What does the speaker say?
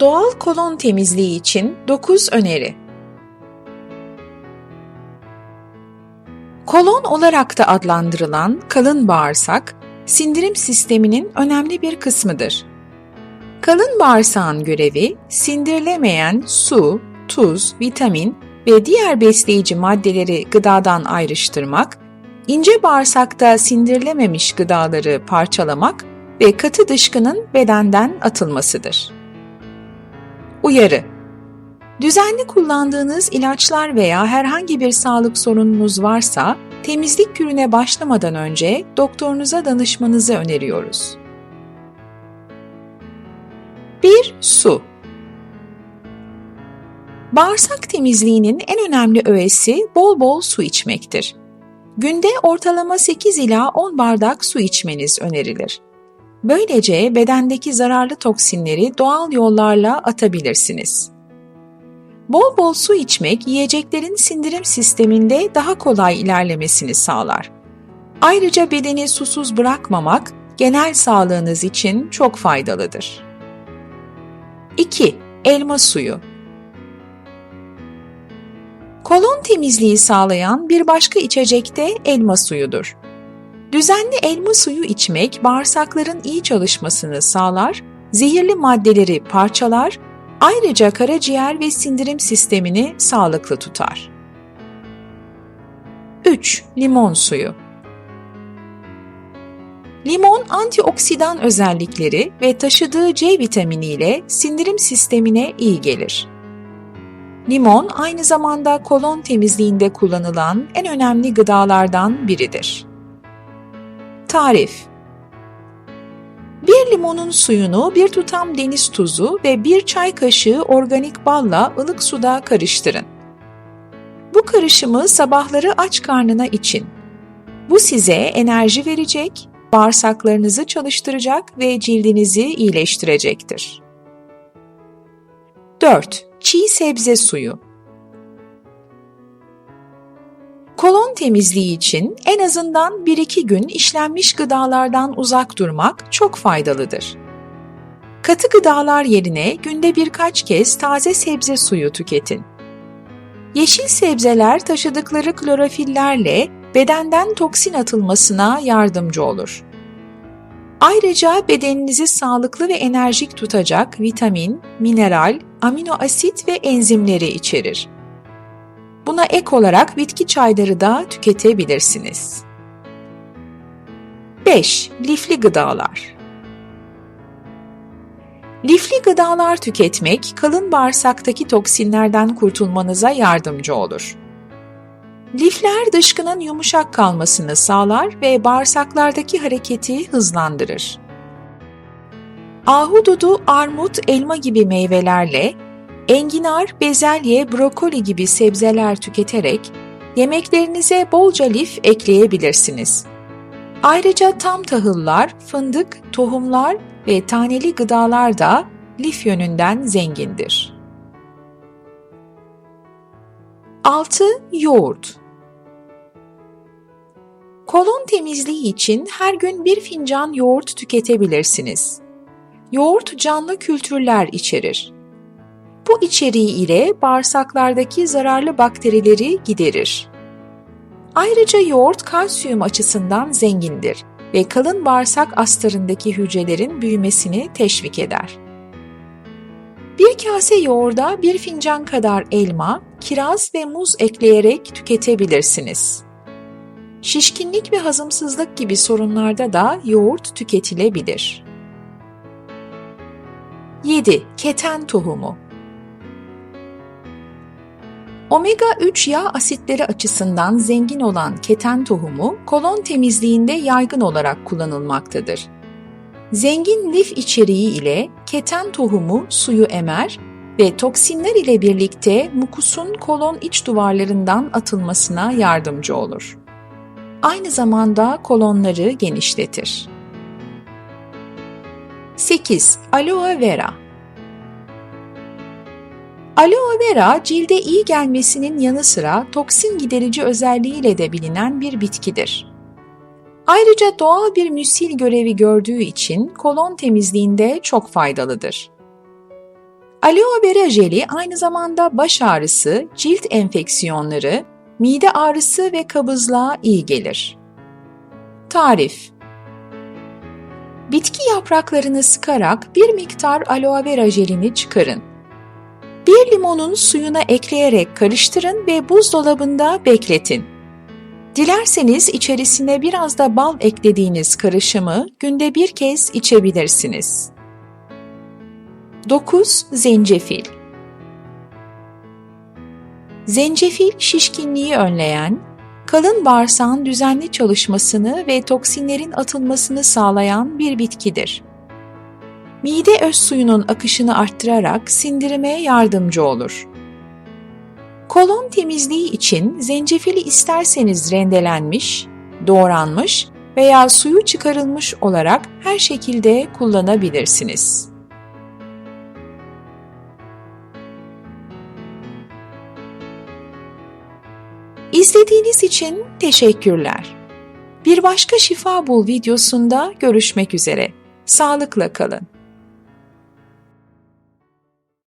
Doğal kolon temizliği için 9 öneri. Kolon olarak da adlandırılan kalın bağırsak, sindirim sisteminin önemli bir kısmıdır. Kalın bağırsağın görevi sindirilemeyen su, tuz, vitamin ve diğer besleyici maddeleri gıdadan ayrıştırmak, ince bağırsakta sindirilememiş gıdaları parçalamak ve katı dışkının bedenden atılmasıdır. Uyarı Düzenli kullandığınız ilaçlar veya herhangi bir sağlık sorununuz varsa, temizlik kürüne başlamadan önce doktorunuza danışmanızı öneriyoruz. 1. Su Bağırsak temizliğinin en önemli öğesi bol bol su içmektir. Günde ortalama 8 ila 10 bardak su içmeniz önerilir. Böylece bedendeki zararlı toksinleri doğal yollarla atabilirsiniz. Bol bol su içmek yiyeceklerin sindirim sisteminde daha kolay ilerlemesini sağlar. Ayrıca bedeni susuz bırakmamak genel sağlığınız için çok faydalıdır. 2. Elma suyu Kolon temizliği sağlayan bir başka içecek de elma suyudur. Düzenli elma suyu içmek bağırsakların iyi çalışmasını sağlar, zehirli maddeleri parçalar, ayrıca karaciğer ve sindirim sistemini sağlıklı tutar. 3. Limon suyu Limon antioksidan özellikleri ve taşıdığı C vitamini ile sindirim sistemine iyi gelir. Limon aynı zamanda kolon temizliğinde kullanılan en önemli gıdalardan biridir. Tarif Bir limonun suyunu bir tutam deniz tuzu ve bir çay kaşığı organik balla ılık suda karıştırın. Bu karışımı sabahları aç karnına için. Bu size enerji verecek, bağırsaklarınızı çalıştıracak ve cildinizi iyileştirecektir. 4. Çiğ sebze suyu Temizliği için en azından 1-2 gün işlenmiş gıdalardan uzak durmak çok faydalıdır. Katı gıdalar yerine günde birkaç kez taze sebze suyu tüketin. Yeşil sebzeler taşıdıkları klorofillerle bedenden toksin atılmasına yardımcı olur. Ayrıca bedeninizi sağlıklı ve enerjik tutacak vitamin, mineral, amino asit ve enzimleri içerir. Buna ek olarak bitki çayları da tüketebilirsiniz. 5. Lifli gıdalar Lifli gıdalar tüketmek kalın bağırsaktaki toksinlerden kurtulmanıza yardımcı olur. Lifler dışkının yumuşak kalmasını sağlar ve bağırsaklardaki hareketi hızlandırır. Ahududu, armut, elma gibi meyvelerle, enginar, bezelye, brokoli gibi sebzeler tüketerek yemeklerinize bolca lif ekleyebilirsiniz. Ayrıca tam tahıllar, fındık, tohumlar ve taneli gıdalar da lif yönünden zengindir. 6. Yoğurt Kolon temizliği için her gün bir fincan yoğurt tüketebilirsiniz. Yoğurt canlı kültürler içerir. Bu içeriği ile bağırsaklardaki zararlı bakterileri giderir. Ayrıca yoğurt kalsiyum açısından zengindir ve kalın bağırsak astarındaki hücrelerin büyümesini teşvik eder. Bir kase yoğurda bir fincan kadar elma, kiraz ve muz ekleyerek tüketebilirsiniz. Şişkinlik ve hazımsızlık gibi sorunlarda da yoğurt tüketilebilir. 7. Keten tohumu Omega 3 yağ asitleri açısından zengin olan keten tohumu kolon temizliğinde yaygın olarak kullanılmaktadır. Zengin lif içeriği ile keten tohumu suyu emer ve toksinler ile birlikte mukusun kolon iç duvarlarından atılmasına yardımcı olur. Aynı zamanda kolonları genişletir. 8. Aloe vera Aloe vera cilde iyi gelmesinin yanı sıra toksin giderici özelliğiyle de bilinen bir bitkidir. Ayrıca doğal bir müsil görevi gördüğü için kolon temizliğinde çok faydalıdır. Aloe vera jeli aynı zamanda baş ağrısı, cilt enfeksiyonları, mide ağrısı ve kabızlığa iyi gelir. Tarif Bitki yapraklarını sıkarak bir miktar aloe vera jelini çıkarın. Bir limonun suyuna ekleyerek karıştırın ve buzdolabında bekletin. Dilerseniz içerisine biraz da bal eklediğiniz karışımı günde bir kez içebilirsiniz. 9. Zencefil Zencefil şişkinliği önleyen, kalın bağırsağın düzenli çalışmasını ve toksinlerin atılmasını sağlayan bir bitkidir. Mide öz suyunun akışını arttırarak sindirime yardımcı olur. Kolon temizliği için zencefili isterseniz rendelenmiş, doğranmış veya suyu çıkarılmış olarak her şekilde kullanabilirsiniz. İzlediğiniz için teşekkürler. Bir başka Şifa Bul videosunda görüşmek üzere. Sağlıkla kalın.